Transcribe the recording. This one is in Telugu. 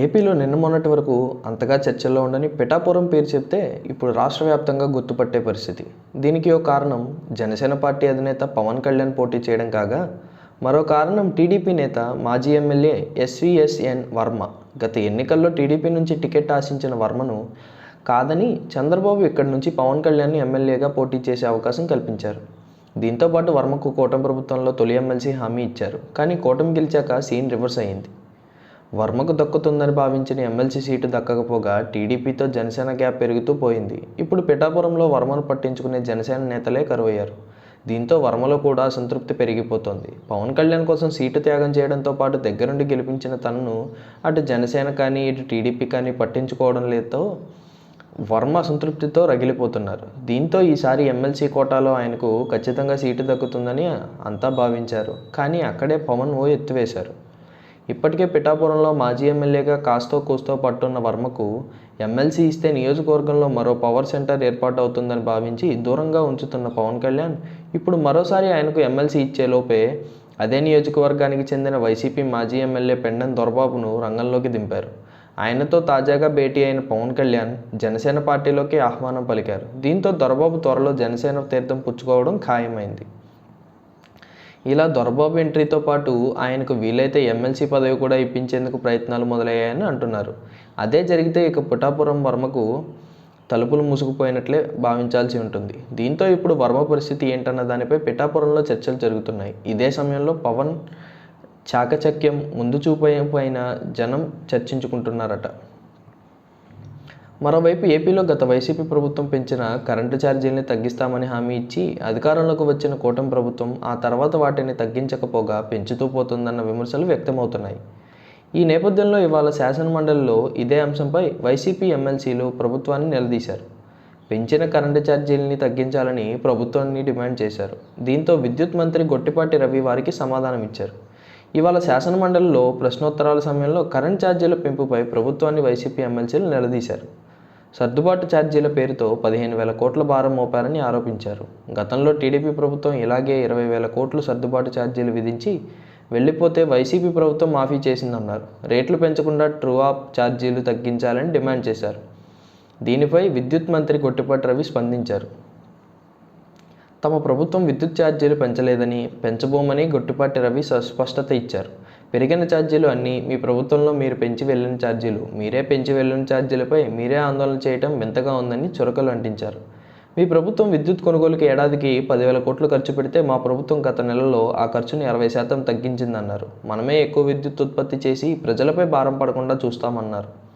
ఏపీలో నిన్న మొన్నటి వరకు అంతగా చర్చల్లో ఉండని పిఠాపురం పేరు చెప్తే ఇప్పుడు రాష్ట్ర వ్యాప్తంగా గుర్తుపట్టే పరిస్థితి. దీనికి ఒక కారణం జనసేన పార్టీ అధినేత పవన్ కళ్యాణ్ పోటీ చేయడం కాగా మరో కారణం టీడీపీ నేత మాజీ ఎమ్మెల్యే ఎస్విఎస్ఎన్ వర్మ. గత ఎన్నికల్లో టీడీపీ నుంచి టికెట్ ఆశించిన వర్మను కాదని చంద్రబాబు ఇక్కడి నుంచి పవన్ కళ్యాణ్ని ఎమ్మెల్యేగా పోటీ చేసే అవకాశం కల్పించారు. దీంతో పాటు వర్మకు కూటమి ప్రభుత్వంలో తొలి ఎమ్మెల్సీ హామీ ఇచ్చారు. కానీ కూటమి గెలిచాక సీన్ రివర్స్ అయింది వర్మకు దక్కుతుందని భావించిన ఎమ్మెల్సీ సీటు దక్కకపోగా టీడీపీతో జనసేన గ్యాప్ పెరుగుతూ పోయింది. ఇప్పుడు పిఠాపురంలో వర్మను పట్టించుకునే జనసేన నేతలే కరువయ్యారు. దీంతో వర్మలో కూడా అసంతృప్తి పెరిగిపోతోంది. పవన్ కళ్యాణ్ కోసం సీటు త్యాగం చేయడంతో పాటు దగ్గరుండి గెలిపించిన తనను అటు జనసేన కానీ ఇటు టీడీపీ కానీ పట్టించుకోవడం లేదో వర్మ అసంతృప్తితో రగిలిపోతున్నారు. దీంతో ఈసారి ఎమ్మెల్సీ కోటాలో ఆయనకు ఖచ్చితంగా సీటు దక్కుతుందని అంతా భావించారు. కానీ అక్కడే పవన్ ఓ ఎత్తువేశారు ఇప్పటికే పిఠాపురంలో మాజీ ఎమ్మెల్యేగా కాస్తో కూస్తో పట్టున్న వర్మకు ఎమ్మెల్సీ ఇస్తే నియోజకవర్గంలో మరో పవర్ సెంటర్ ఏర్పాటు అవుతుందని భావించి దూరంగా ఉంచుతున్న పవన్ కళ్యాణ్ ఇప్పుడు మరోసారి ఆయనకు ఎమ్మెల్సీ ఇచ్చేలోపే అదే నియోజకవర్గానికి చెందిన వైసీపీ మాజీ ఎమ్మెల్యే పెండన్ దొరబాబును రంగంలోకి దింపారు. ఆయనతో తాజాగా భేటీ అయిన పవన్ కళ్యాణ్ జనసేన పార్టీలోకి ఆహ్వానం పలికారు. దీంతో దొరబాబు త్వరలో జనసేన తీర్థం పుచ్చుకోవడం ఖాయమైంది. ఇలా దొరబాబు ఎంట్రీతో పాటు ఆయనకు వీలైతే ఎమ్మెల్సీ పదవి కూడా ఇప్పించేందుకు ప్రయత్నాలు మొదలయ్యాయని అంటున్నారు. అదే జరిగితే ఇక పుటాపురం వర్మకు తలుపులు మూసుకుపోయినట్లే భావించాల్సి ఉంటుంది. దీంతో ఇప్పుడు వర్మ పరిస్థితి ఏంటన్న దానిపై పిఠాపురంలో చర్చలు జరుగుతున్నాయి. ఇదే సమయంలో పవన్ చాకచక్యం ముందు చూపైన జనం చర్చించుకుంటున్నారట. మరోవైపు ఏపీలో గత వైసీపీ ప్రభుత్వం పెంచిన కరెంటు ఛార్జీల్ని తగ్గిస్తామని హామీ ఇచ్చి అధికారంలోకి వచ్చిన కూటమి ప్రభుత్వం ఆ తర్వాత వాటిని తగ్గించకపోగా పెంచుతూ పోతుందన్న విమర్శలు వ్యక్తమవుతున్నాయి. ఈ నేపథ్యంలో ఇవాళ శాసనమండలిలో ఇదే అంశంపై వైసీపీ ఎమ్మెల్సీలు ప్రభుత్వాన్ని నిలదీశారు. పెంచిన కరెంటు ఛార్జీలని తగ్గించాలని ప్రభుత్వాన్ని డిమాండ్ చేశారు. దీంతో విద్యుత్ మంత్రి గొట్టిపాటి రవి వారికి సమాధానం ఇచ్చారు. ఇవాళ శాసనమండలిలో ప్రశ్నోత్తరాల సమయంలో కరెంట్ ఛార్జీల పెంపుపై ప్రభుత్వాన్ని వైసీపీ ఎమ్మెల్సీలు నిలదీశారు. సర్దుబాటు ఛార్జీల పేరుతో పదిహేను వేల కోట్ల భారం మోపారని ఆరోపించారు. గతంలో టీడీపీ ప్రభుత్వం ఇలాగే ఇరవై వేల కోట్లు సర్దుబాటు ఛార్జీలు విధించి వెళ్ళిపోతే వైసీపీ ప్రభుత్వం మాఫీ చేసిందన్నారు. రేట్లు పెంచకుండా ట్రూ ఆప్ ఛార్జీలు తగ్గించాలని డిమాండ్ చేశారు. దీనిపై విద్యుత్ మంత్రి గొట్టిపాటి రవి స్పందించారు. తమ ప్రభుత్వం విద్యుత్ ఛార్జీలు పెంచలేదని పెంచబోమని గొట్టిపాటి రవి స్పష్టత ఇచ్చారు. పెరిగిన ఛార్జీలు అన్నీ మీ ప్రభుత్వంలో మీరు పెంచి వెళ్ళిన ఛార్జీలు. మీరే పెంచి వెళ్ళిన ఛార్జీలపై మీరే ఆందోళన చేయటం వింతగా ఉందని చురకలు అంటించారు. మీ ప్రభుత్వం విద్యుత్ కొనుగోలుకి ఏడాదికి పదివేల కోట్లు ఖర్చు పెడితే మా ప్రభుత్వం గత నెలలో ఆ ఖర్చును అరవై శాతం తగ్గించిందన్నారు. మనమే ఎక్కువ విద్యుత్ ఉత్పత్తి చేసి ప్రజలపై భారం పడకుండా చూస్తామన్నారు.